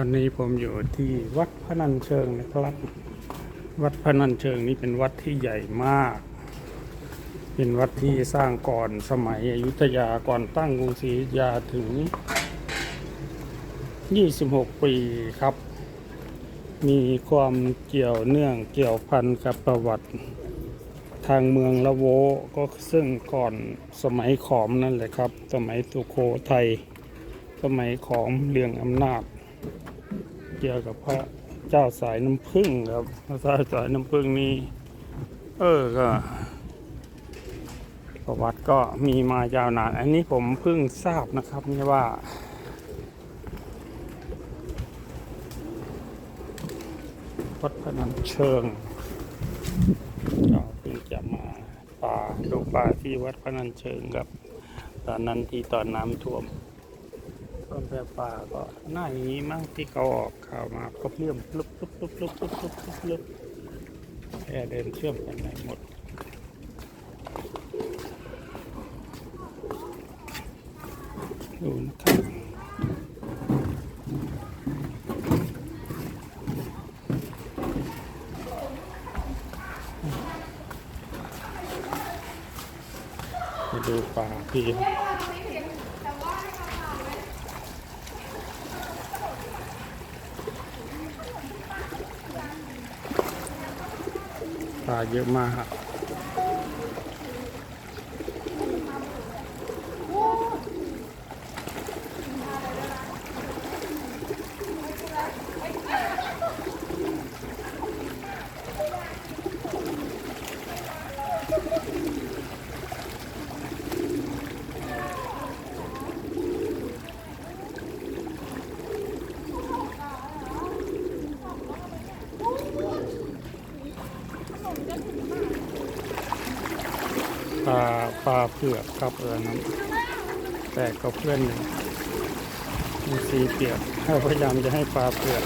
อนนี้ผมอยู่ที่วัดพระนันเชิงนะครับ วัดพระนันเชิงนี้เป็นวัดที่ใหญ่มาก เป็นวัดที่สร้างก่อนสมัยอยุธยาก่อนตั้งกรุงศรีอยุธยาถึง 26 ปีครับ มีความเกี่ยวเนื่องเกี่ยวพันกับประวัติ ทางเมืองละโวก็ซึ่งก่อนสมัยขอมนั่นแหละครับ สมัยสุโขทัยสมัยขอมเรียงอำนาจ เกี่ยวกับพระเจ้าสายน้ำพึ่งครับพระเจ้าสายน้ำพึ่งนี้เออก็ประวัติก็มีมายาวนาน อันนี้ผมเพิ่งทราบนะครับนี่ว่า วัดพนันเชิงก็เพิ่งจะมาป่าดูป่าที่วัดพนันเชิงครับ ตอนนั้นที่ตอนน้ำท่วม ต้นแพรป่าก็หน้าอย่างนี้มั้งที่เขาออกข่าวมาก็เลื่อมลุบลุบลุบลุบลุบลุบลุบลุบแค่เดินเชื่อมกันได้หมดดูนะครับไปดูป่าพี่ ป่าเยอะมาก ปลาปลาเผือกครับเออนั้นแต่ก็เพื่อนหนึ่งมีสีเปียกพยายามจะให้ปลาเผือก